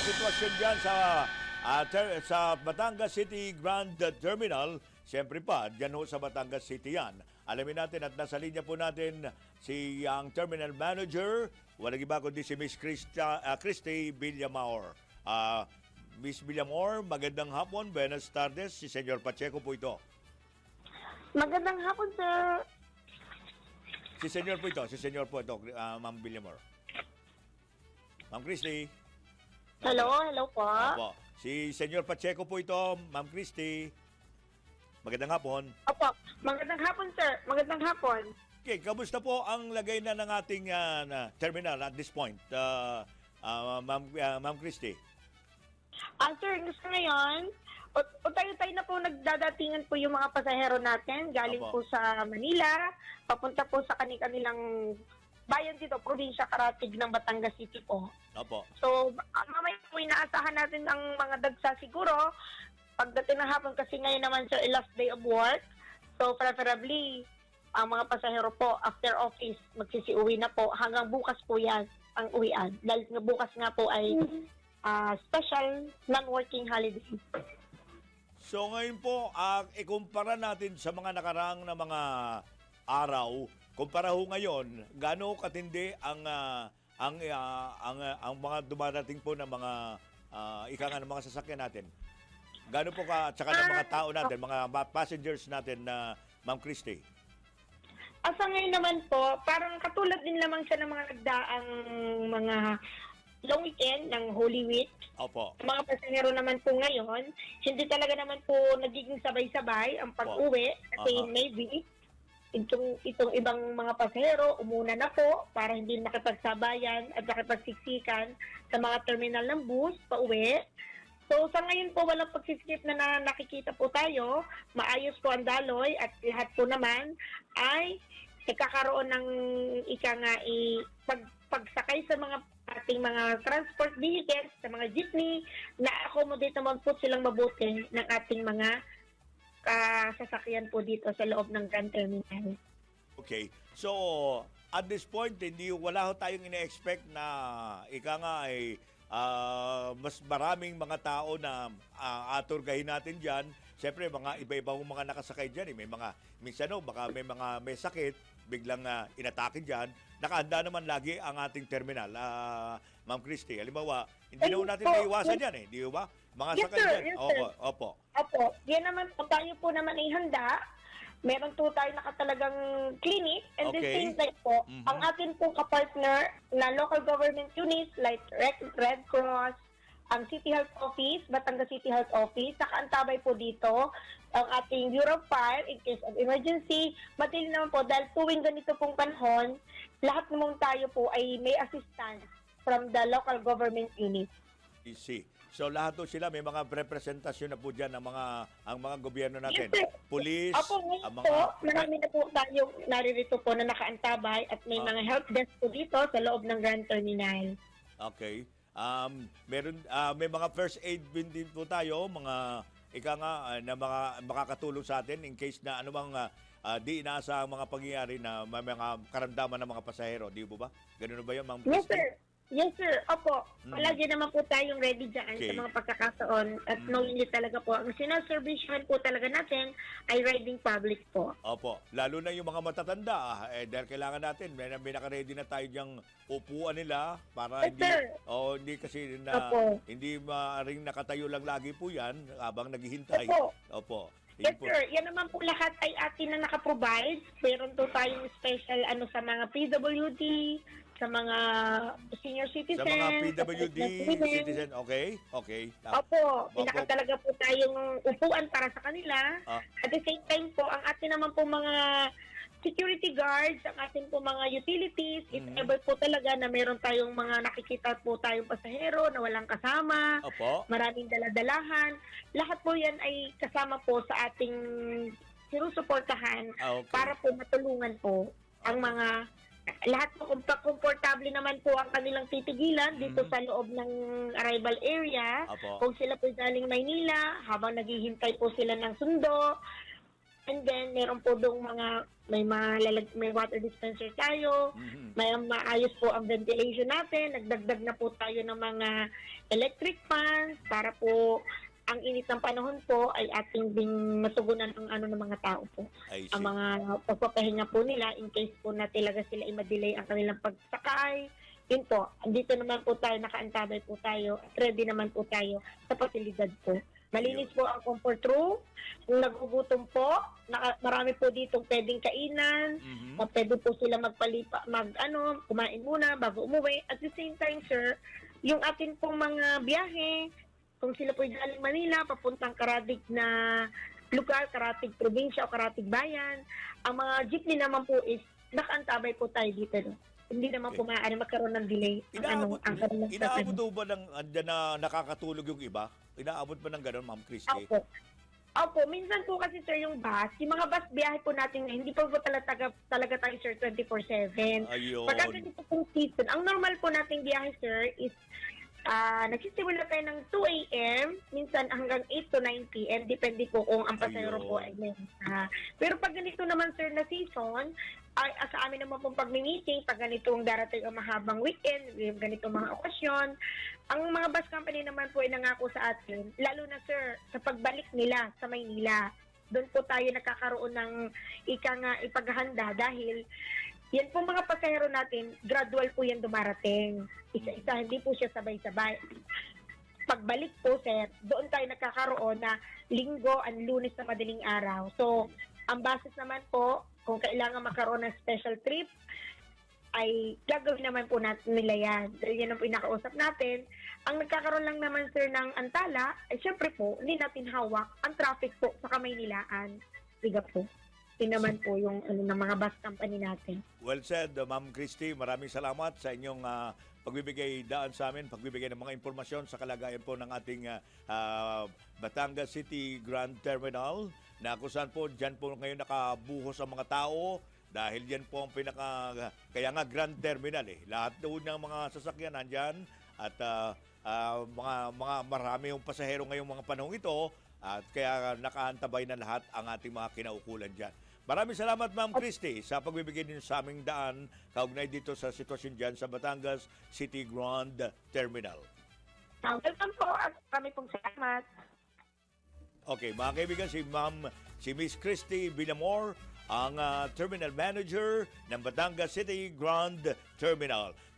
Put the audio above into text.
ang sitwasyon dyan sa, ah, ter- sa Batangas City Grand Terminal. Siyempre pa, dyan ho sa Batangas City yan. Alamin natin at nasa linya po natin si ang terminal manager, walang iba kundi si Miss Christa, ah, Christy Villamor. Ah, Miss Villamor, magandang hapon. Buenas tardes. Si Senyor Pacheco po ito. Magandang hapon, sir. Si Senyor po ito. Si Senyor po ito, ah, Ma'am Villamor. Ma'am Christy. Hello, hello po. Opo. Si Senyor Pacheco po ito, Ma'am Christy. Magandang hapon. Opo. Magandang hapon, sir. Magandang hapon. Okay, kamusta po ang lagay na ng ating ah, na terminal at this point, uh, Ma'am, ah, Ma'am Christy? Ah, sir, gusto ngayon, tayo-tayo na po nagdadatingan po yung mga pasahero natin galing Opo. po sa Manila, papunta po sa kanilang bayan dito, probinsya Karatig ng Batangas City po. Opo. So, ah, mamaya po inaasahan natin ang mga dagsa siguro. Pagdating ng hapon kasi ngayon naman sir, last day of work. So, preferably, ang mga pasahero po after office, magsisiuwi na po. Hanggang bukas po yan ang uwian. Dahil nga bukas nga po ay ah, special non-working holiday. So ngayon po, ah, ikumpara natin sa mga nakaraang na mga araw, kumpara ho ngayon, gaano katindi ang ah, ang ah, ang ah, ang mga dumarating po ng mga uh, ika nga ng mga sasakyan natin. Gaano po ka tsaka ng mga tao natin, mga ba- passengers natin na Ma'am Christy? Asa ngayon naman po, parang katulad din lamang siya ng mga nagdaang mga long weekend ng Holy Week. Opo. Mga pasahero naman po ngayon, hindi talaga naman po nagiging sabay-sabay ang pag-uwi kasi Aha. maybe itong, itong ibang mga pasahero umuna na po para hindi nakipagsabayan at nakipagsiksikan sa mga terminal ng bus pa-uwi. So sa ngayon po walang pagsiskip na, na nakikita po tayo, maayos po ang daloy at lahat po naman ay nagkakaroon ng ika nga i pag, pagsakay sa mga ating mga transport vehicles, sa mga jeepney, na-accommodate naman po silang mabuti ng ating mga kasasakyan po dito sa loob ng Grand Terminal. Okay. So, at this point, hindi wala ho tayong ine-expect na ika nga ay ah, mas maraming mga tao na uh, aturgahin natin diyan. Siyempre, mga iba-ibang mga nakasakay diyan, eh. may mga minsan no, baka may mga may sakit, biglang uh, inatake diyan. Nakahanda naman lagi ang ating terminal. ah, Ma'am Christy, halimbawa, hindi na ho natin Opo. maiwasan yan eh, di ba? Mga Yes, sakay sir. diyan. Yes, opo, sir. opo. Opo, yan naman po tayo po naman ay handa. Meron po tayo nakatalagang clinic and the Okay. same time po, Mhm. ang atin pong kapartner na local government units like Red, Red Cross, ang City Health Office, Batangas City Health Office, nakaantabay po dito ang ating Bureau of Fire in case of emergency. Matili naman po dahil tuwing ganito pong panahon, lahat naman tayo po ay may assistance from the local government units. I see. So lahat po sila may mga representasyon na po diyan ng mga ang mga gobyerno natin. Yes. Police, ngayon ang po, marami na po tayong naririto po na nakaantabay at may Ah. mga help desk po dito sa loob ng Grand Terminal. Okay. Um meron ah, may mga first aid din din po tayo, mga ika nga ah, na mga makakatulong sa atin in case na anumang ah, ah, di inaasahang mga pangyayari na may mga karamdaman ng mga pasahero, di po ba? Ganun ba 'yon, Ma'am? Yes, sir. Yes, sir. Opo. Mm. Palagi naman po tayong ready dyan Okay. sa mga pagkakataon. At Mm. knowingly talaga po, ang sinaservisyon po talaga natin ay riding public po. Opo. Lalo na yung mga matatanda, ah, eh, dahil kailangan natin, may, may naka-ready na tayo diyang upuan nila para Yes, hindi, sir. oh, hindi kasi na, Opo. hindi maaring nakatayo lang lagi po yan habang naghihintay. Opo. Opo. Yes, sir. Yan naman po lahat ay atin na nakaprovide. Meron po tayong special ano sa mga PWD, sa mga senior Sa citizens. mga PWD sa citizen, okay? Okay. Ah, Opo, Opo. pinaka talaga po tayong upuan para sa kanila. Ah. At the same time po, ang atin naman po mga security guards, ang ating po mga utilities, if Mhm. ever po talaga na meron tayong mga nakikita po tayong pasahero na walang kasama, Opo. maraming daladalahan, lahat po yan ay kasama po sa ating sinusuportahan Ah, okay. para po matulungan po ang mga lahat po komportable naman po ang kanilang titigilan dito Mhm. sa loob ng arrival area. Opo. Kung sila po galing Maynila, habang naghihintay po sila ng sundo, And then, meron po doong mga, may mga lalag, may water dispenser tayo, Mhm. may maayos po ang ventilation natin, nagdagdag na po tayo ng mga electric fans para po ang init ng panahon po ay ating ding matugunan ang ano ng mga tao po. Ang mga pagpapahinga po nila in case po na talaga sila ay madelay ang kanilang pagsakay. Yun po, andito naman po tayo, nakaantabay po tayo, at ready naman po tayo sa pasilidad po. Malinis po ang comfort room. Kung nagugutom po, naka, marami po dito pwedeng kainan. Mhm. O pwede po sila magpalipa, mag ano, kumain muna bago umuwi. At the same time, sir, yung atin pong mga biyahe, kung sila po galing Manila, papuntang Karatig na lugar, Karatig probinsya o Karatig bayan, ang mga jeepney naman po is nakaantabay po tayo dito. No? Hindi naman po maaari magkaroon ng delay ang ano, Inaabot, ang inaabot ho ba ng na nakakatulog yung iba? Inaabot ba ng ganun, Ma'am Christy? Opo. Opo, minsan po kasi sir yung bus, yung mga bus biyahe po natin hindi po po talaga, talaga tayo sir 24-7. Ayun. Pagka ganito pong season, ang normal po nating biyahe, sir, is ah nagsisimula tayo ng 2 a.m., minsan hanggang 8 to 9 p.m., depende po kung ang pasahero po ay may ah, Pero pag ganito naman, sir, na season, ay ah, sa amin naman pong pag-meeting, pag ganito ang darating ang mahabang weekend, yung ganito mga okasyon, ang mga bus company naman po ay nangako sa atin, lalo na, sir, sa pagbalik nila sa Maynila, doon po tayo nakakaroon ng ika nga ipaghahanda dahil yan po mga pasahero natin, gradual po yan dumarating. Isa-isa, hindi po siya sabay-sabay. Pagbalik po, sir, doon tayo nagkakaroon na linggo ang lunes na madaling araw. So, ang basis naman po, kung kailangan makaroon ng special trip, ay gagawin naman po natin nila yan. Dahil yan ang pinakausap natin. Ang nagkakaroon lang naman, sir, ng antala, ay syempre po, hindi natin hawak ang traffic po sa Kamaynilaan. Liga po. Yun naman po yung ano, ng mga bus company natin. Well said, uh, Ma'am Christy. Maraming salamat sa inyong ah, pagbibigay daan sa amin, pagbibigay ng mga impormasyon sa kalagayan po ng ating ah, ah, Batangas City Grand Terminal na kung saan po dyan po ngayon nakabuhos ang mga tao dahil yan po ang pinaka kaya nga Grand Terminal eh. Lahat doon ng mga sasakyan nandyan at ah, ah, mga mga marami yung pasahero ngayong mga panahong ito at kaya nakaantabay na lahat ang ating mga kinaukulan dyan. Maraming salamat Ma'am Christy sa pagbibigay ninyo sa aming daan kaugnay dito sa sitwasyon dyan sa Batangas City Grand Terminal. Uh, welcome po at kami pong salamat. Okay, mga kaibigan, si Ma'am, si Miss Christy Villamor, ang ah, Terminal Manager ng Batangas City Grand Terminal.